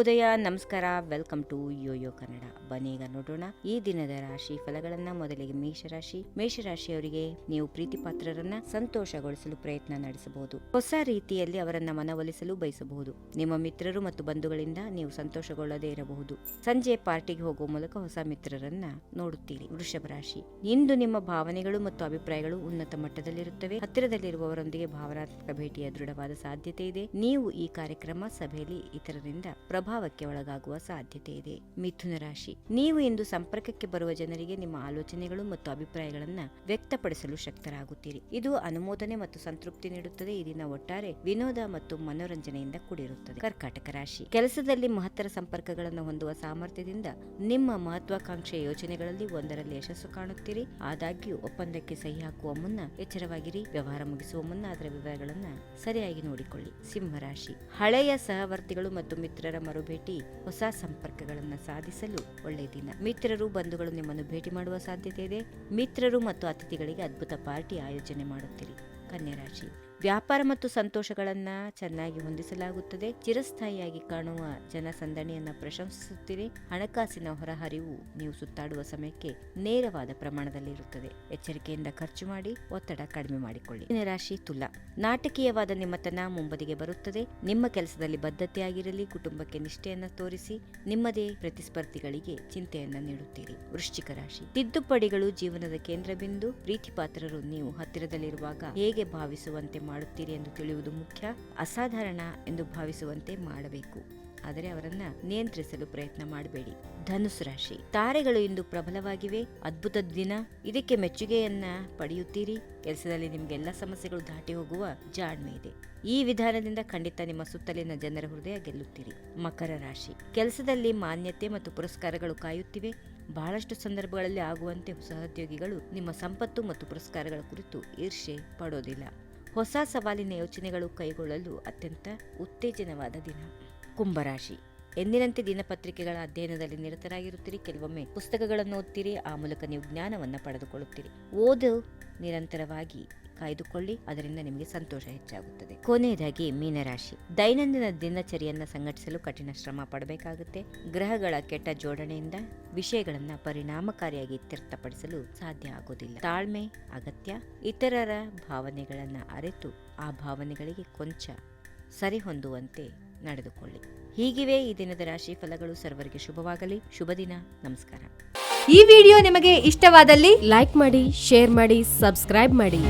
ಉದಯ ನಮಸ್ಕಾರ, welcome to Yoyo Kannada. ಬನ್ನಿ ಈಗ ನೋಡೋಣ ಈ ದಿನದ ರಾಶಿ ಫಲಗಳನ್ನ ಮೊದಲಿಗೆ ಮೇಷರಾಶಿ. ಮೇಷರಾಶಿಯವರಿಗೆ ನೀವು ಪ್ರೀತಿ ಪಾತ್ರರನ್ನ ಸಂತೋಷಗೊಳಿಸಲು ಪ್ರಯತ್ನ ನಡೆಸಬಹುದು. ಹೊಸ ರೀತಿಯಲ್ಲಿ ಅವರನ್ನ ಮನವೊಲಿಸಲು ಬಯಸಬಹುದು. ನಿಮ್ಮ ಮಿತ್ರರು ಮತ್ತು ಬಂಧುಗಳಿಂದ ನೀವು ಸಂತೋಷಗೊಳ್ಳದೇ ಇರಬಹುದು. ಸಂಜೆ ಪಾರ್ಟಿಗೆ ಹೋಗುವ ಮೂಲಕ ಹೊಸ ಮಿತ್ರರನ್ನ ನೋಡುತ್ತೀರಿ. ವೃಷಭ ರಾಶಿ. ಇಂದು ನಿಮ್ಮ ಭಾವನೆಗಳು ಮತ್ತು ಅಭಿಪ್ರಾಯಗಳು ಉನ್ನತ ಮಟ್ಟದಲ್ಲಿರುತ್ತವೆ. ಹತ್ತಿರದಲ್ಲಿರುವವರೊಂದಿಗೆ ಭಾವನಾತ್ಮಕ ಭೇಟಿಯ ದೃಢವಾದ ಸಾಧ್ಯತೆ ಇದೆ. ನೀವು ಈ ಕಾರ್ಯಕ್ರಮ ಸಭೆಯಲ್ಲಿ ಇತರರಿಂದ ಪ್ರಭಾವಕ್ಕೆ ಒಳಗಾಗುವ ಸಾಧ್ಯತೆ ಇದೆ. ಮಿಥುನ ರಾಶಿ. ನೀವು ಇಂದು ಸಂಪರ್ಕಕ್ಕೆ ಬರುವ ಜನರಿಗೆ ನಿಮ್ಮ ಆಲೋಚನೆಗಳು ಮತ್ತು ಅಭಿಪ್ರಾಯಗಳನ್ನ ವ್ಯಕ್ತಪಡಿಸಲು ಶಕ್ತರಾಗುತ್ತೀರಿ. ಇದು ಅನುಮೋದನೆ ಮತ್ತು ಸಂತೃಪ್ತಿ ನೀಡುತ್ತದೆ. ಈ ದಿನ ಒಟ್ಟಾರೆ ವಿನೋದ ಮತ್ತು ಮನೋರಂಜನೆಯಿಂದ ಕೂಡಿರುತ್ತದೆ. ಕರ್ಕಾಟಕ ರಾಶಿ. ಕೆಲಸದಲ್ಲಿ ಮಹತ್ತರ ಸಂಪರ್ಕಗಳನ್ನು ಹೊಂದುವ ಸಾಮರ್ಥ್ಯದಿಂದ ನಿಮ್ಮ ಮಹತ್ವಾಕಾಂಕ್ಷೆ ಯೋಜನೆಗಳಲ್ಲಿ ಒಂದರಲ್ಲಿ ಯಶಸ್ಸು ಕಾಣುತ್ತೀರಿ. ಆದಾಗ್ಯೂ, ಒಪ್ಪಂದಕ್ಕೆ ಸಹಿ ಹಾಕುವ ಮುನ್ನ ಎಚ್ಚರವಾಗಿರಿ. ವ್ಯವಹಾರ ಮುಗಿಸುವ ಮುನ್ನ ಅದರ ವಿವರಗಳನ್ನ ಸರಿಯಾಗಿ ನೋಡಿಕೊಳ್ಳಿ. ಸಿಂಹರಾಶಿ ಹಳೆಯ ಸಹವರ್ತಿಗಳು ಮತ್ತು ಮಿತ್ರರ ಮರುಭೇಟಿ ಹೊಸ ಸಂಪರ್ಕಗಳನ್ನು ಸಾಧಿಸಲು ಒಳ್ಳೆಯ ದಿನ. ಮಿತ್ರರು, ಬಂಧುಗಳು ನಿಮ್ಮನ್ನು ಭೇಟಿ ಮಾಡುವ ಸಾಧ್ಯತೆ ಇದೆ. ಮಿತ್ರರು ಮತ್ತು ಅತಿಥಿಗಳಿಗೆ ಅದ್ಭುತ ಪಾರ್ಟಿ ಆಯೋಜನೆ ಮಾಡುತ್ತೀರಿ. ಕನ್ಯಾ ರಾಶಿ. ವ್ಯಾಪಾರ ಮತ್ತು ಸಂತೋಷಗಳನ್ನು ಚೆನ್ನಾಗಿ ಹೊಂದಿಸಲಾಗುತ್ತದೆ. ಚಿರಸ್ಥಾಯಿಯಾಗಿ ಕಾಣುವ ಜನಸಂದಣಿಯನ್ನು ಪ್ರಶಂಸಿಸುತ್ತೀರಿ ಹಣಕಾಸಿನ ಹೊರಹರಿವು ನೀವು ಸುತ್ತಾಡುವ ಸಮಯಕ್ಕೆ ನೇರವಾದ ಪ್ರಮಾಣದಲ್ಲಿ ಇರುತ್ತದೆ ಎಚ್ಚರಿಕೆಯಿಂದ ಖರ್ಚು ಮಾಡಿ, ಒತ್ತಡ ಕಡಿಮೆ ಮಾಡಿಕೊಳ್ಳಿ. ರಾಶಿ ತುಲಾ. ನಾಟಕೀಯವಾದ ನಿಮ್ಮತನ ಮುಂಬದಿಗೆ ಬರುತ್ತದೆ. ನಿಮ್ಮ ಕೆಲಸದಲ್ಲಿ ಬದ್ಧತೆಯಾಗಿರಲಿ, ಕುಟುಂಬಕ್ಕೆ ನಿಷ್ಠೆಯನ್ನು ತೋರಿಸಿ, ನಿಮ್ಮದೇ ಪ್ರತಿಸ್ಪರ್ಧಿಗಳಿಗೆ ಚಿಂತೆಯನ್ನು ನೀಡುತ್ತೀರಿ. ವೃಶ್ಚಿಕ ರಾಶಿ. ತಿದ್ದುಪಡಿಗಳು ಜೀವನದ ಕೇಂದ್ರ ಬಿಂದು ಪಾತ್ರರು ನೀವು ಹತ್ತಿರದಲ್ಲಿರುವಾಗ ಹೇಗೆ ಭಾವಿಸುವಂತೆ ಮಾಡುತ್ತೀರಿ ಎಂದು ತಿಳಿಯುವುದು ಮುಖ್ಯ. ಅಸಾಧಾರಣ ಎಂದು ಭಾವಿಸುವಂತೆ ಮಾಡಬೇಕು. ಆದರೆ ಅವರನ್ನ ನಿಯಂತ್ರಿಸಲು ಪ್ರಯತ್ನ ಮಾಡಬೇಡಿ. ಧನುಸು ರಾಶಿ. ತಾರೆಗಳು ಇಂದು ಪ್ರಬಲವಾಗಿವೆ. ಅದ್ಭುತ ದಿನ. ಇದಕ್ಕೆ ಮೆಚ್ಚುಗೆಯನ್ನ ಪಡೆಯುತ್ತೀರಿ. ಕೆಲಸದಲ್ಲಿ ನಿಮ್ಗೆಲ್ಲ ಸಮಸ್ಯೆಗಳು ದಾಟಿ ಹೋಗುವ ಜಾಣ್ಮೆ ಇದೆ. ಈ ವಿಧಾನದಿಂದ ಖಂಡಿತ ನಿಮ್ಮ ಸುತ್ತಲಿನ ಜನರ ಹೃದಯ ಗೆಲ್ಲುತ್ತೀರಿ. ಮಕರ ರಾಶಿ. ಕೆಲಸದಲ್ಲಿ ಮಾನ್ಯತೆ ಮತ್ತು ಪುರಸ್ಕಾರಗಳು ಕಾಯುತ್ತಿವೆ. ಬಹಳಷ್ಟು ಸಂದರ್ಭಗಳಲ್ಲಿ ಆಗುವಂತೆ ಸಹೋದ್ಯೋಗಿಗಳು ನಿಮ್ಮ ಸಂಪತ್ತು ಮತ್ತು ಪುರಸ್ಕಾರಗಳ ಕುರಿತು ಈರ್ಷೆ ಪಡೋದಿಲ್ಲ. ಹೊಸ ಸವಾಲಿನ ಯೋಚನೆಗಳು ಕೈಗೊಳ್ಳಲು ಅತ್ಯಂತ ಉತ್ತೇಜನವಾದ ದಿನ. ಕುಂಭರಾಶಿ. ಎಂದಿನಂತೆ ದಿನಪತ್ರಿಕೆಗಳ ಅಧ್ಯಯನದಲ್ಲಿ ನಿರತರಾಗಿರುತ್ತೀರಿ. ಕೆಲವೊಮ್ಮೆ ಪುಸ್ತಕಗಳನ್ನು ಓದ್ತೀರಿ. ಆ ಮೂಲಕ ನೀವು ಜ್ಞಾನವನ್ನು ಪಡೆದುಕೊಳ್ಳುತ್ತೀರಿ. ಓದು ನಿರಂತರವಾಗಿ. ಕಾಯ್ದುಕೊಳ್ಳಿ, ಅದರಿಂದ ನಿಮಗೆ ಸಂತೋಷ ಹೆಚ್ಚಾಗುತ್ತದೆ. ಕೊನೆಯದಾಗಿ, ಮೀನರಾಶಿ. ದೈನಂದಿನ ದಿನಚರಿಯನ್ನ ಸಂಘಟಿಸಲು ಕಠಿಣ ಶ್ರಮ ಪಡಬೇಕಾಗುತ್ತೆ. ಗ್ರಹಗಳ ಕೆಟ್ಟ ಜೋಡಣೆಯಿಂದ ವಿಷಯಗಳನ್ನ ಪರಿಣಾಮಕಾರಿಯಾಗಿ ಇತ್ಯರ್ಥಪಡಿಸಲು ಸಾಧ್ಯ ಆಗೋದಿಲ್ಲ. ತಾಳ್ಮೆ, ಅಗತ್ಯ, ಇತರರ ಭಾವನೆಗಳನ್ನ ಅರಿತು ಆ ಭಾವನೆಗಳಿಗೆ ಕೊಂಚ ಸರಿಹೊಂದುವಂತೆ ನಡೆದುಕೊಳ್ಳಿ. ಹೀಗಿವೆ ಈ ದಿನದ ರಾಶಿ ಫಲಗಳು. ಸರ್ವರಿಗೆ ಶುಭವಾಗಲಿ. ಶುಭ ದಿನ. ನಮಸ್ಕಾರ. ಈ ವಿಡಿಯೋ ನಿಮಗೆ ಇಷ್ಟವಾದಲ್ಲಿ ಲೈಕ್ ಮಾಡಿ, ಶೇರ್ ಮಾಡಿ, ಸಬ್ಸ್ಕ್ರೈಬ್ ಮಾಡಿ.